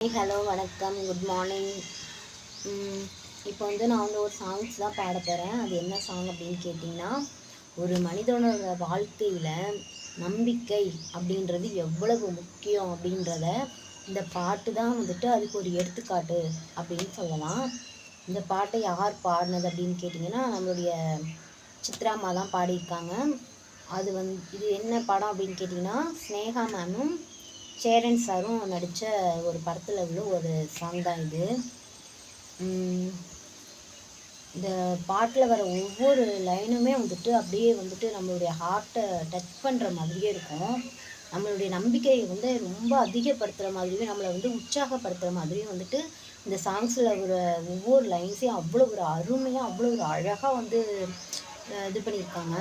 Hello வணக்கம். Good morning இப்போ வந்து நான் வந்து ஒரு சாங்ஸ் தான் பாட போகிறேன் அது என்ன சாங் அப்படின்னு கேட்டிங்கன்னா ஒரு மனிதனோட வாழ்க்கையில் நம்பிக்கை அப்படின்றது எவ்வளவு முக்கியம் அப்படின்றத இந்த பாட்டு தான் வந்துட்டு அதுக்கு ஒரு எடுத்துக்காட்டு அப்படின்னு சொல்லலாம். இந்த பாட்டை யார் பாடினது அப்படின்னு கேட்டிங்கன்னா நம்மளுடைய சித்ராம்மா தான் பாடியிருக்காங்க. அது வந்து இது என்ன படம் அப்படின்னு கேட்டிங்கன்னா ஸ்னேகா மேமும் சேரன் சாரும் நடித்த ஒரு படத்தில் உள்ள ஒரு சாங் தான் இது. இந்த பாட்டில் வர ஒவ்வொரு லைனுமே வந்துட்டு அப்படியே வந்துட்டு நம்மளுடைய ஹார்ட்டை டச் பண்ணுற மாதிரியே இருக்கும். நம்மளுடைய நம்பிக்கையை வந்து ரொம்ப அதிகப்படுத்துகிற மாதிரியும் நம்மளை வந்து உற்சாகப்படுத்துகிற மாதிரியும் வந்துட்டு இந்த சாங்ஸில் ஒரு ஒவ்வொரு லைன்ஸையும் அவ்வளோ ஒரு அருமையாக அவ்வளோ ஒரு அழகாக வந்து இது பண்ணியிருக்காங்க.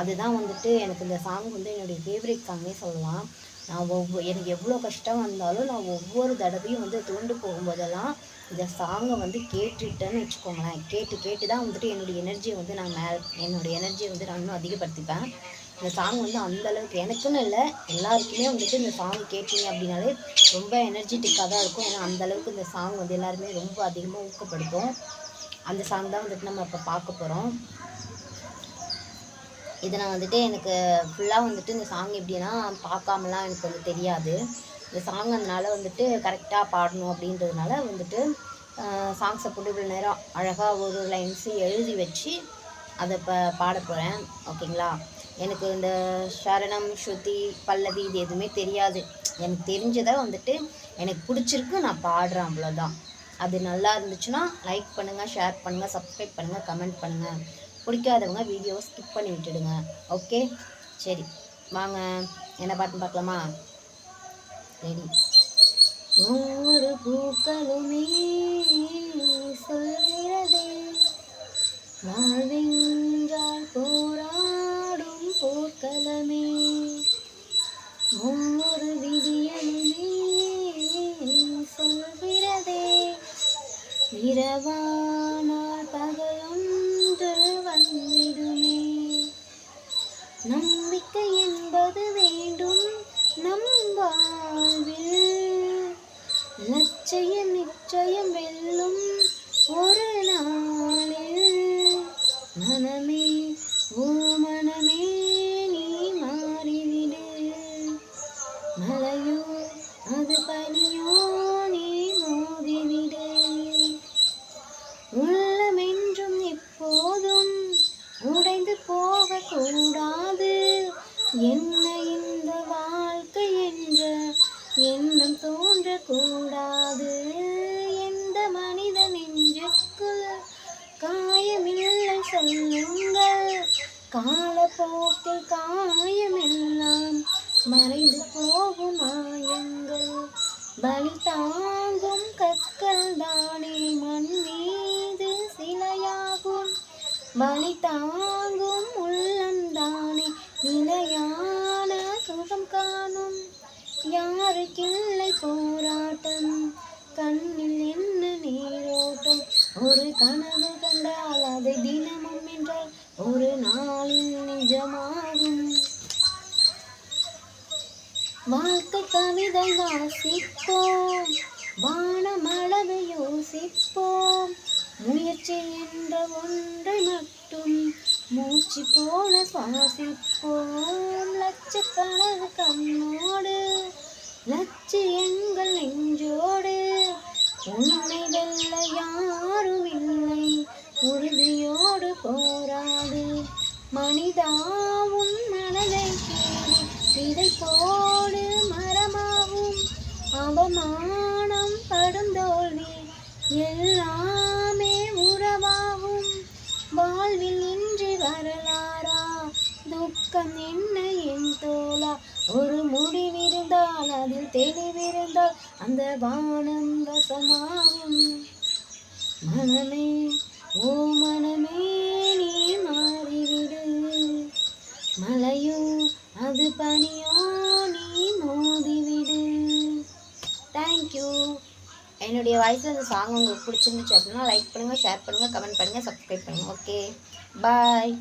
அதுதான் வந்துட்டு எனக்கு இந்த சாங் வந்து என்னுடைய ஃபேவரட் சாங்னே சொல்லலாம். நான் ஒவ்வொரு எனக்கு எவ்வளோ கஷ்டம் வந்தாலும் நான் ஒவ்வொரு தடவையும் வந்து தூண்டு போகும்போதெல்லாம் இந்த சாங்கை வந்து கேட்டுட்டேன்னு வச்சுக்கோங்களேன். கேட்டு கேட்டு தான் வந்துட்டு என்னுடைய எனர்ஜியை வந்து நான் மே என்னுடைய எனர்ஜியை வந்து நான் இன்னும் அதிகப்படுத்திப்பேன். இந்த சாங் வந்து அந்த அளவுக்கு எனக்குன்னு இல்லை எல்லாருக்குமே வந்துட்டு இந்த சாங் கேட்டீங்க அப்படின்னாலே ரொம்ப எனர்ஜெட்டிக்காக தான் இருக்கும். ஏன்னா அந்தளவுக்கு இந்த சாங் வந்து எல்லாருமே ரொம்ப அதிகமாக ஊக்கப்படுத்தும். அந்த சாங் தான் வந்துட்டு நம்ம இப்போ பார்க்க போகிறோம் இதை நான் வந்துட்டு எனக்கு ஃபுல்லாக வந்துட்டு இந்த சாங் எப்படின்னா பார்க்காமலாம் எனக்கு வந்து தெரியாது. இந்த சாங் அதனால வந்துட்டு கரெக்டாக பாடணும் அப்படின்றதுனால வந்துட்டு சாங்ஸை போட்டு இவ்வளோ நேரம் அழகாக ஒரு லைன்ஸு எழுதி வச்சு அதை இப்போ பாட போகிறேன் ஓகேங்களா? எனக்கு இந்த சரணம் ஸ்ருதி பல்லவி இது எதுவுமே தெரியாது. எனக்கு தெரிஞ்சதை வந்துட்டு எனக்கு பிடிச்சிருக்கு நான் பாடுறேன் அவ்வளோதான் அது நல்லா இருந்துச்சுன்னா லைக் பண்ணுங்கள் ஷேர் பண்ணுங்கள் சப்ஸ்கிரைப் பண்ணுங்கள் கமெண்ட் பண்ணுங்கள் பிடிக்காதவங்க வீடியோவை ஸ்கிப் பண்ணி விட்டுடுங்க. ஓகே சரி. வாங்க. என்ன பாட்டுன்னு பார்க்கலாமா? ரெடி ஒரு பூக்களுமே சொல்கிறதே. வாழ்வென்றால் போராடும் போர்க்களமே. ஒவ்வொரு விதியலுமே சொல்கிறதே. இரவா நம்பிக்கை என்பது வேண்டும் நம் வாழ்வில் லட்சியம் நிச்சயம் வெல்லும் ஒரு நாளில் மனமே ஓ மனமே நீ மாறிவிடு மலையோ அது பனியோ நீ மோதிவிடு உள்ளமென்றும் எப்போதும் உடைந்து போகக்கூடாது என்ன இந்த வாழ்க்கை என்ற எண்ணம் தோன்றக்கூடாது. எந்த மனித நெஞ்சுக்குள் காயமில்லை சொல்லுங்கள். காலப்போக்கில் காயமெல்லாம் மறைந்து போகும் மாயங்கள் பலி தாங்கும் கற்கள் தானே மண் மீது சிலையாகும் பலி தாங்கும் உள்ளந்தானே நிலையான சுகம் காணும். யாருக்கில்லை போராட்டம்? கண்ணில் என்ன நீரோட்டம்? ஒரு கனவு கண்டால் அதை தினமும் என்றால் ஒரு நாளில் நிஜமாகும். வாழ்க்கை கவிதை வாசிப்போம். வானமளவு யோசிப்போம். முயற்சி என்ற ஒன்றை மட்டும் மூச்சு போல சுவாசிப்போம் லட்சக்கணக்கு கண்ணோடு லட்சியங்கள் நெஞ்சோடு. உன்னை வெல்ல யாரும் இல்லை உறுதியோடு போராடு. மனிதா உன் மனதை கீழே இதை போடு மரமாகும் அவமான அதில் தெளிவிருந்தால் அந்த வானம் வசமாகும் மனமே ஓ மனமே நீ மாறிவிடு. மலையோ அது பனியோ நீ மோதிவிடு. தேங்க்யூ என்னுடைய வாய்ஸில் இந்த சாங் உங்களுக்கு பிடிச்சிருந்துச்சு அப்படின்னா லைக் பண்ணுங்கள் ஷேர் பண்ணுங்கள் கமெண்ட் பண்ணுங்கள் சப்ஸ்கிரைப் பண்ணுங்கள் ஓகே பாய்